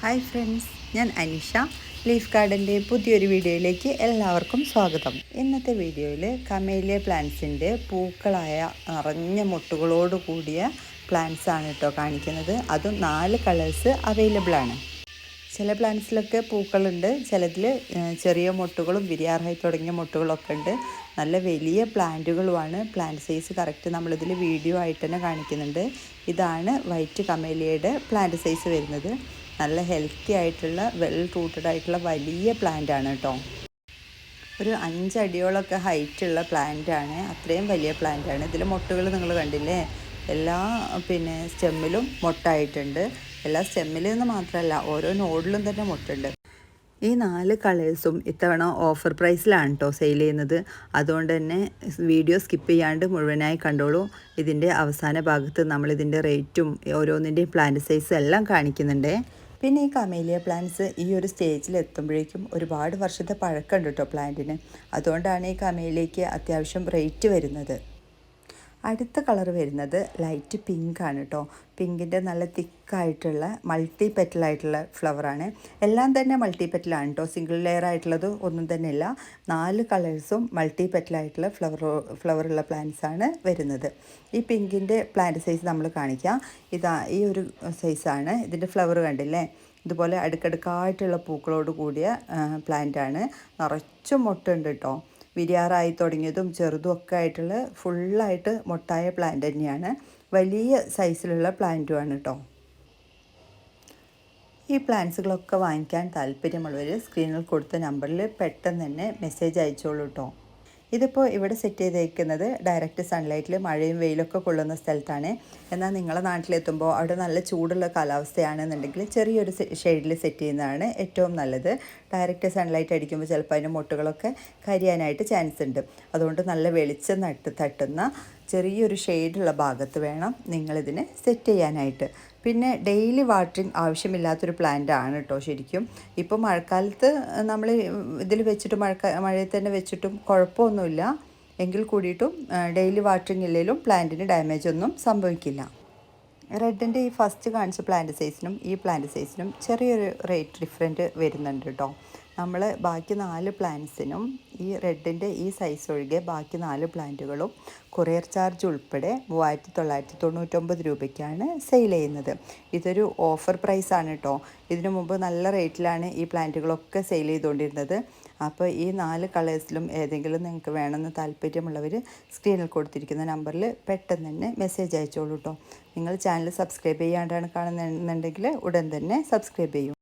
Hi friends ഞാൻ Anisha. Leaf ഗാർഡന്റെ പുതിയൊരു വീഡിയോയിലേക്ക് എല്ലാവർക്കും സ്വാഗതം. ഇന്നത്തെ വീഡിയോയിൽ കമേലിയ പ്ലാന്റ്സിന്റെ പൂക്കളായ നിറഞ്ഞ മുട്ടുകളോട് കൂടിയ പ്ലാന്റ്സ് ആണ് കേട്ടോ കാണിക്കുന്നത്. അതും നാല് കളേഴ്സ് അവൈലബിൾ ആണ്. ചില പ്ലാന്റ്സിലൊക്കെ പൂക്കളുണ്ട്. ചിലതിൽ ചെറിയ മുട്ടുകളും വിരിയാറായി തുടങ്ങിയ മുട്ടുകളൊക്കെ ഉണ്ട്. നല്ല വലിയ പ്ലാന്റുകളുമാണ്. പ്ലാന്റ് സൈസ് കറക്റ്റ് നമ്മളിതിൽ വീഡിയോ ആയിട്ട് തന്നെ കാണിക്കുന്നുണ്ട്. ഇതാണ് വൈറ്റ് കമേലിയയുടെ പ്ലാന്റ് സൈസ് വരുന്നത്. നല്ല ഹെൽത്തി ആയിട്ടുള്ള വെൽ റൂട്ടഡ് ആയിട്ടുള്ള വലിയ പ്ലാന്റ് ആണ് കേട്ടോ ഒരു അഞ്ചടിയോളൊക്കെ ഹൈറ്റുള്ള പ്ലാന്റ് ആണ്. അത്രയും വലിയ പ്ലാന്റ് ആണ്. ഇതിൽ മുട്ടുകൾ നിങ്ങൾ കണ്ടില്ലേ? എല്ലാ പിന്നെ സ്റ്റെമ്മിലും മുട്ടായിട്ടുണ്ട്. എല്ലാ സ്റ്റെമ്മിൽ നിന്ന് മാത്രമല്ല ഓരോ നോഡിലും തന്നെ മുട്ടുണ്ട്. ഈ നാല് കളേഴ്സും ഇത്തവണ ഓഫർ പ്രൈസിലാണ് കേട്ടോ സെയിൽ ചെയ്യുന്നത്. അതുകൊണ്ട് തന്നെ വീഡിയോ സ്കിപ്പ് ചെയ്യാണ്ട് മുഴുവനായി കണ്ടോളൂ. ഇതിന്റെ അവസാന ഭാഗത്ത് നമ്മളിതിന്റെ റേറ്റും ഓരോന്നിന്റെയും പ്ലാന്റ് സൈസും എല്ലാം കാണിക്കുന്നുണ്ട്. പിന്നെ ഈ കമേലിയ പ്ലാന്റ്സ് ഈ ഒരു സ്റ്റേജിൽ എത്തുമ്പോഴേക്കും ഒരുപാട് വർഷത്തെ പഴക്കമുണ്ട് കേട്ടോ പ്ലാന്റിന് അതുകൊണ്ടാണ് ഈ കമേലിയയ്ക്ക് അത്യാവശ്യം റേറ്റ് വരുന്നത്. അടുത്ത കളർ വരുന്നത് ലൈറ്റ് പിങ്ക് ആണ് കേട്ടോ പിങ്കിന്റെ നല്ല തിക്കായിട്ടുള്ള മൾട്ടി പെറ്റലായിട്ടുള്ള ഫ്ലവറാണ് എല്ലാം തന്നെ മൾട്ടി പെറ്റലാണ് കേട്ടോ സിംഗിൾ ലെയർ ആയിട്ടുള്ളത് ഒന്നും തന്നെ ഇല്ല. നാല് കളേഴ്സും മൾട്ടി പെറ്റലായിട്ടുള്ള ഫ്ലവർ ഫ്ലവറുള്ള ആണ് വരുന്നത്. ഈ പിങ്കിന്റെ പ്ലാന്റ് സൈസ് നമ്മൾ കാണിക്കാം. ഇതാ ഈ ഒരു സൈസാണ് ഇതിന്റെ ഫ്ലവർ കണ്ടില്ലേ? ഇതുപോലെ അടുക്കടുക്കായിട്ടുള്ള പൂക്കളോട് കൂടിയ പ്ലാന്റാണ് നിറച്ചും മുട്ടുണ്ട് കേട്ടോ വിരിയാറായി തുടങ്ങിയതും ചെറുതും ഒക്കെ ആയിട്ടുള്ള ഫുള്ളായിട്ട് മൊട്ടായ പ്ലാന്റ് തന്നെയാണ്. വലിയ സൈസിലുള്ള പ്ലാന്റുമാണ് കേട്ടോ ഈ പ്ലാന്റ്സുകളൊക്കെ വാങ്ങിക്കാൻ താല്പര്യമുള്ളവർ സ്ക്രീനിൽ കൊടുത്ത നമ്പറിൽ പെട്ടെന്ന് തന്നെ മെസ്സേജ് അയച്ചോളൂ കേട്ടോ ഇതിപ്പോൾ ഇവിടെ സെറ്റ് ചെയ്തേക്കുന്നത് ഡയറക്റ്റ് സൺലൈറ്റിൽ മഴയും വെയിലൊക്കെ കൊള്ളുന്ന സ്ഥലത്താണ്. എന്നാൽ നിങ്ങളെ നാട്ടിലെത്തുമ്പോൾ അവിടെ നല്ല ചൂടുള്ള കാലാവസ്ഥയാണെന്നുണ്ടെങ്കിൽ ചെറിയൊരു ഷെയ്ഡിൽ സെറ്റ് ചെയ്യുന്നതാണ് ഏറ്റവും നല്ലത്. ഡയറക്റ്റ് സൺലൈറ്റ് അടിക്കുമ്പോൾ ചിലപ്പോൾ അതിന്റെ മുട്ടുകളൊക്കെ കരിയാനായിട്ട് ചാൻസ് ഉണ്ട്. അതുകൊണ്ട് നല്ല വെളിച്ചം നട്ട് തട്ടുന്ന ചെറിയൊരു ഷെയ്ഡുള്ള ഭാഗത്ത് വേണം നിങ്ങളിതിനെ സെറ്റ് ചെയ്യാനായിട്ട്. പിന്നെ ഡെയിലി വാട്ടറിങ് ആവശ്യമില്ലാത്തൊരു പ്ലാന്റ് ആണ് കേട്ടോ ശരിക്കും. ഇപ്പോൾ മഴക്കാലത്ത് നമ്മൾ ഇതിൽ വെച്ചിട്ട് മഴക്കാ മഴയിൽ തന്നെ വെച്ചിട്ടും കുഴപ്പമൊന്നുമില്ല. എങ്കിൽ കൂടിയിട്ടും ഡെയിലി വാട്ടറിങ് ഇല്ലെങ്കിലും പ്ലാന്റിന് ഡാമേജ് ഒന്നും സംഭവിക്കില്ല. റെഡിന്റെ ഈ ഫസ്റ്റ് കാണിച്ച പ്ലാന്റ് സൈസിനും ഈ പ്ലാന്റ് സൈസിനും ചെറിയൊരു റേറ്റ് ഡിഫറെന്റ് വരുന്നുണ്ട് കേട്ടോ നമ്മൾ ബാക്കി നാല് പ്ലാന്റ്സിനും ഈ റെഡിന്റെ ഈ സൈസ് ഒഴികെ ബാക്കി നാല് പ്ലാന്റുകളും കൊറിയർ ചാർജ് ഉൾപ്പെടെ മൂവായിരത്തി തൊള്ളായിരത്തി തൊണ്ണൂറ്റൊമ്പത് രൂപയ്ക്കാണ് സെയിൽ ചെയ്യുന്നത്. ഇതൊരു ഓഫർ പ്രൈസാണ് കേട്ടോ ഇതിനു മുമ്പ് നല്ല റേറ്റിലാണ് ഈ പ്ലാന്റുകളൊക്കെ സെയിൽ ചെയ്തുകൊണ്ടിരുന്നത് അപ്പോൾ ഈ നാല് കളേഴ്സിലും ഏതെങ്കിലും നിങ്ങൾക്ക് വേണമെന്ന് താല്പര്യമുള്ളവർ സ്ക്രീനിൽ കൊടുത്തിരിക്കുന്ന നമ്പറിൽ പെട്ടെന്ന് തന്നെ മെസ്സേജ് അയച്ചോളൂ കേട്ടോ നിങ്ങൾ ചാനൽ സബ്സ്ക്രൈബ് ചെയ്യാണ്ടാണ് കാണുന്നുണ്ടെങ്കിൽ ഉടൻ തന്നെ സബ്സ്ക്രൈബ് ചെയ്യും.